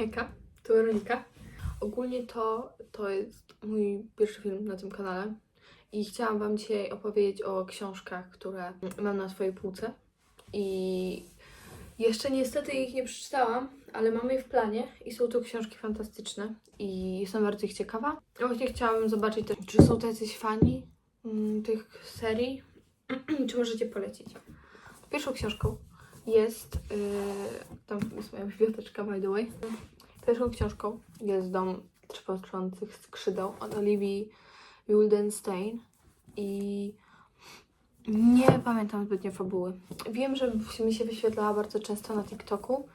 Hejka, to Weronika. Ogólnie to, to jest mój pierwszy film na tym kanale i chciałam Wam dzisiaj opowiedzieć o książkach, które mam na swojej półce i jeszcze niestety ich nie przeczytałam, ale mam je w planie i są to książki fantastyczne i jestem bardzo ich ciekawa. Właśnie chciałabym zobaczyć też, czy są to jacyś fani mm, tych serii, czy możecie polecić. Pierwszą książką jest, yy, tam jest moja biblioteczka by the way, Pierwszą książką jest Dom Trzepoczących Skrzydeł od Olivii Wildenstein i nie pamiętam zbytnio fabuły. Wiem, że mi się wyświetlała bardzo często na TikToku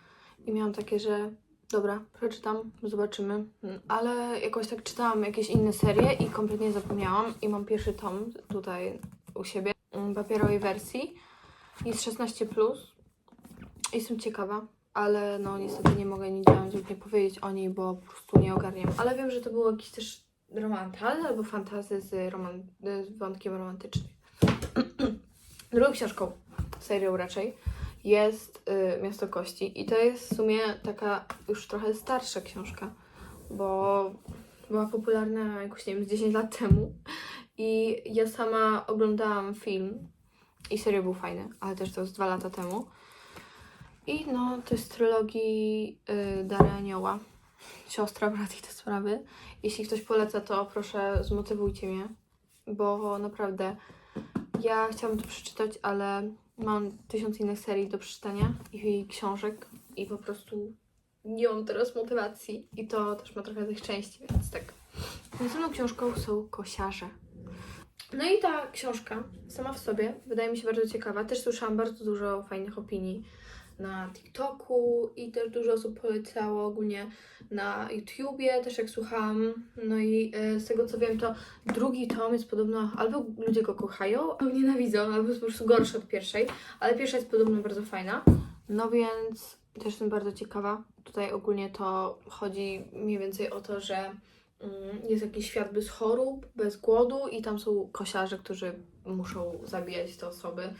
i miałam takie, że dobra, przeczytam, zobaczymy, ale jakoś tak czytałam jakieś inne serie i kompletnie zapomniałam i mam pierwszy tom tutaj u siebie, w papierowej wersji. Jest 16+. Plus. Jestem ciekawa, ale no niestety nie mogę nic nie powiedzieć o niej, bo po prostu nie ogarniam. Ale wiem, że to był jakiś też romantal albo fantazy z, roman- z wątkiem romantycznym. Drugą książką, serią raczej, jest y, Miasto Kości i to jest w sumie taka już trochę starsza książka, bo była popularna jakoś, nie wiem, z 10 lat temu i ja sama oglądałam film i serio był fajny, ale też to jest dwa lata temu. I no, to jest trylogii y, Anioła. Siostra, brat i te sprawy. Jeśli ktoś poleca, to proszę zmotywujcie mnie, bo naprawdę ja chciałam to przeczytać, ale mam tysiąc innych serii do przeczytania i książek i po prostu nie mam teraz motywacji i to też ma trochę tych części, więc tak. Następną książką są Kosiarze. No i ta książka sama w sobie wydaje mi się bardzo ciekawa. Też słyszałam bardzo dużo fajnych opinii na TikToku i też dużo osób polecało ogólnie na YouTubie, też jak słuchałam. No i e, z tego co wiem, to drugi tom jest podobno, albo ludzie go kochają, albo nienawidzą, albo jest po prostu gorszy od pierwszej, ale pierwsza jest podobno bardzo fajna. No więc też jestem bardzo ciekawa. Tutaj ogólnie to chodzi mniej więcej o to, że mm, jest jakiś świat bez chorób, bez głodu i tam są kosiarze, którzy muszą zabijać te osoby.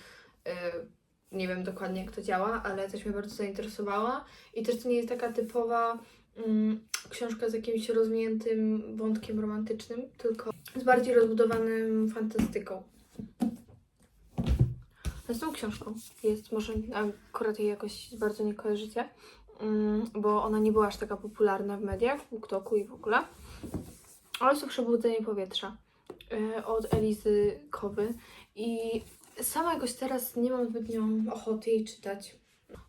Nie wiem dokładnie jak to działa, ale też mnie bardzo zainteresowała. I też to nie jest taka typowa mm, książka z jakimś rozwiniętym wątkiem romantycznym, tylko z bardziej rozbudowanym fantastyką. Następną książką jest, może akurat jej jakoś bardzo nie kojarzycie, mm, bo ona nie była aż taka popularna w mediach, w TikToku i w ogóle. Ale jest to Przebudzenie Powietrza y, od Elizy Kowy i sama jakoś teraz nie mam zbytnio ochoty jej czytać.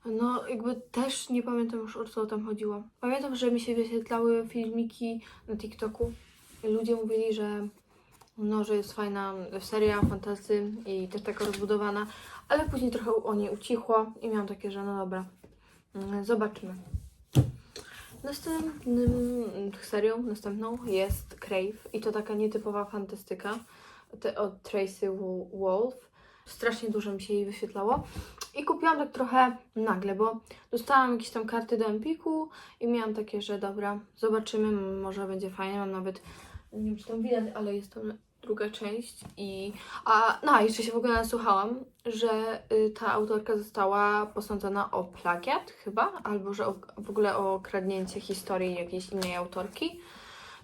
No, jakby też nie pamiętam już o co tam chodziło. Pamiętam, że mi się wyświetlały filmiki na TikToku. Ludzie mówili, że no, że jest fajna seria fantasy i też taka rozbudowana, ale później trochę o niej ucichło i miałam takie, że no dobra, mm, zobaczymy. Następnym serią, następną jest Crave i to taka nietypowa fantastyka od Tracy Wolf. Strasznie dużo mi się jej wyświetlało. I kupiłam tak trochę nagle, bo dostałam jakieś tam karty do Empiku i miałam takie, że dobra, zobaczymy, może będzie fajnie, mam nawet, nie wiem czy tam widać, ale jest tam druga część i, a, no, jeszcze się w ogóle nasłuchałam, że y, ta autorka została posądzona o plagiat chyba, albo że o, w ogóle o kradnięcie historii jakiejś innej autorki,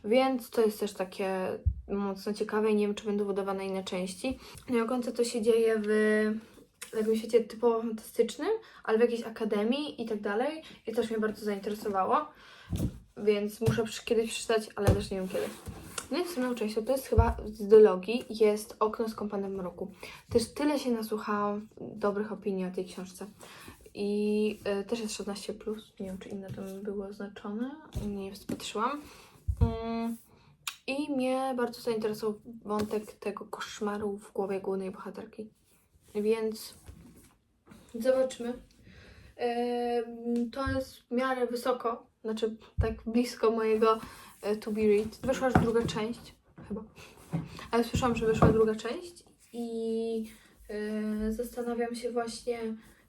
więc to jest też takie mocno ciekawe i nie wiem, czy będą wydawane inne części. No i to się dzieje w takim świecie typowo fantastycznym, ale w jakiejś akademii i tak dalej i też mnie bardzo zainteresowało, więc muszę kiedyś przeczytać, ale też nie wiem kiedy. No i następną częścią, to jest chyba z dylogii, jest Okno z kąpanem mroku. Też tyle się nasłuchałam dobrych opinii o tej książce. I y, też jest 16+, plus. nie wiem czy inne tam było oznaczone, nie patrzyłam. I mnie bardzo zainteresował wątek tego koszmaru w głowie głównej bohaterki. Więc zobaczymy. To jest w miarę wysoko, znaczy tak blisko mojego e, to be read. Wyszła już druga część, chyba. Ale słyszałam, że wyszła druga część i e, zastanawiam się właśnie,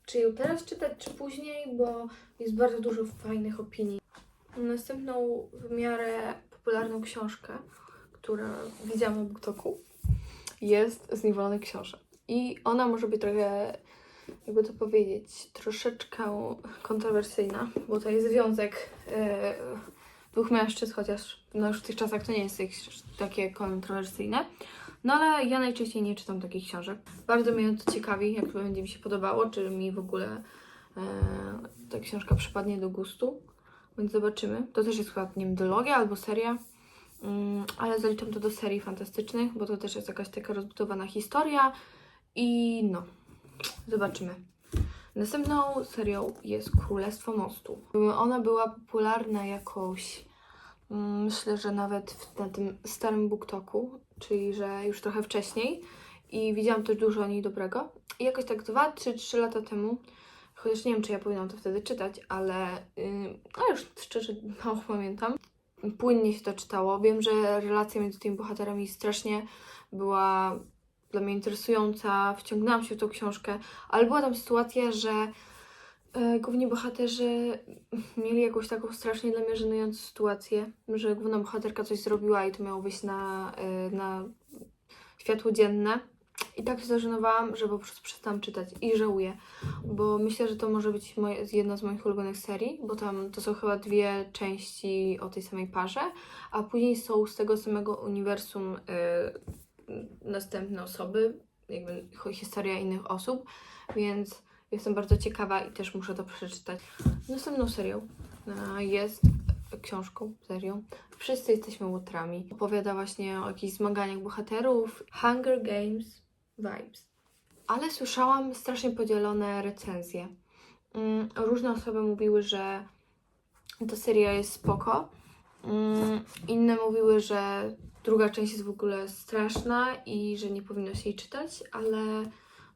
czy ją teraz czytać, czy później, bo jest bardzo dużo fajnych opinii. Następną w miarę popularną książkę, którą widziałam na BookToku, jest Zniewolony Książę. I ona może być trochę jakby to powiedzieć, troszeczkę kontrowersyjna, bo to jest związek e, dwóch mężczyzn, chociaż no już w tych czasach to nie jest takie kontrowersyjne. No ale ja najczęściej nie czytam takich książek. Bardzo mnie to ciekawi, jak to będzie mi się podobało, czy mi w ogóle e, ta książka przypadnie do gustu. Więc zobaczymy. To też jest chyba, nie wiem, dylogia albo seria. Mm, ale zaliczam to do serii fantastycznych, bo to też jest jakaś taka rozbudowana historia. I no, zobaczymy. Następną serią jest Królestwo Mostu. Ona była popularna jakoś, mm, myślę, że nawet w, na tym starym BookToku, czyli że już trochę wcześniej. I widziałam też dużo o niej dobrego. I jakoś tak 2 czy 3 lata temu, chociaż nie wiem, czy ja powinnam to wtedy czytać, ale yy, już szczerze mało pamiętam. Płynnie się to czytało. Wiem, że relacja między tymi bohaterami strasznie była dla mnie interesująca, wciągnęłam się w tą książkę, ale była tam sytuacja, że e, główni bohaterzy mieli jakąś taką strasznie dla mnie żenującą sytuację, że główna bohaterka coś zrobiła i to miało wyjść na, e, na światło dzienne. I tak się zażenowałam, że po prostu przestałam czytać i żałuję, bo myślę, że to może być moje, jedna z moich ulubionych serii, bo tam to są chyba dwie części o tej samej parze, a później są z tego samego uniwersum e, następne osoby, jakby historia innych osób, więc jestem bardzo ciekawa i też muszę to przeczytać. Następną serią e, jest książką, serią. Wszyscy jesteśmy łotrami. Opowiada właśnie o jakichś zmaganiach bohaterów. Hunger Games vibes. Ale słyszałam strasznie podzielone recenzje. Mm, Różne osoby mówiły, że ta seria jest spoko. Mm, Inne mówiły, że druga część jest w ogóle straszna i że nie powinno się jej czytać, ale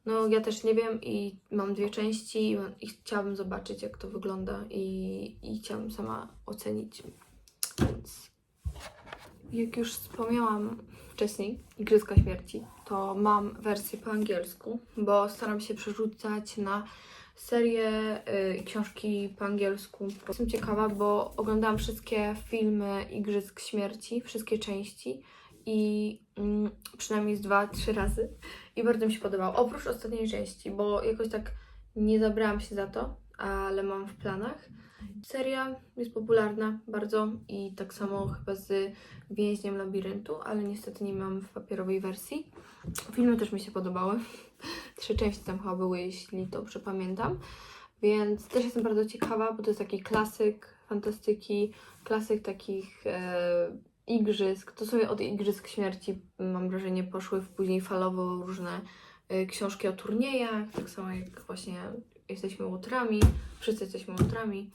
no ja też nie wiem i mam dwie części i, chciałabym zobaczyć jak to wygląda i, i chciałabym sama ocenić. Więc jak już wspomniałam wcześniej, Igrzyska Śmierci, to mam wersję po angielsku, bo staram się przerzucać na serię y, i książki po angielsku. Jestem ciekawa, bo oglądałam wszystkie filmy Igrzysk Śmierci, wszystkie części i mm, przynajmniej z dwa, trzy razy i bardzo mi się podobało. Oprócz ostatniej części, bo jakoś tak nie zabrałam się za to, ale mam w planach. Seria jest popularna bardzo i tak samo chyba z Więźniem Labiryntu, ale niestety nie mam w papierowej wersji. Filmy też mi się podobały. Trzy części tam chyba były, jeśli dobrze pamiętam. Więc też jestem bardzo ciekawa, bo to jest taki klasyk fantastyki, klasyk takich e, igrzysk. To sobie od Igrzysk Śmierci, mam wrażenie, poszły później falowo różne e, książki o turniejach, tak samo jak właśnie jesteśmy łotrami, wszyscy jesteśmy łotrami.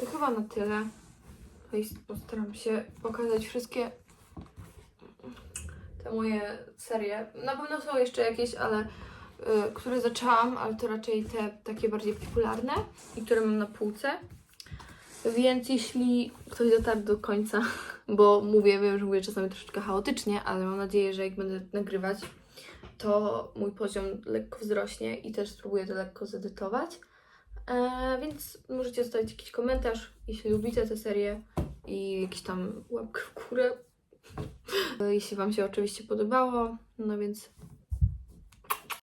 To chyba na tyle. Postaram się pokazać wszystkie te moje serie. Na pewno są jeszcze jakieś, ale y, które zaczęłam, ale to raczej te takie bardziej popularne i które mam na półce. Więc jeśli ktoś dotarł do końca, bo mówię, wiem, że mówię czasami troszeczkę chaotycznie, ale mam nadzieję, że jak będę nagrywać, to mój poziom lekko wzrośnie i też spróbuję to lekko zedytować. E, więc możecie zostawić jakiś komentarz, jeśli lubicie tę serię i jakiś tam łapkę w górę. Jeśli Wam się oczywiście podobało, no więc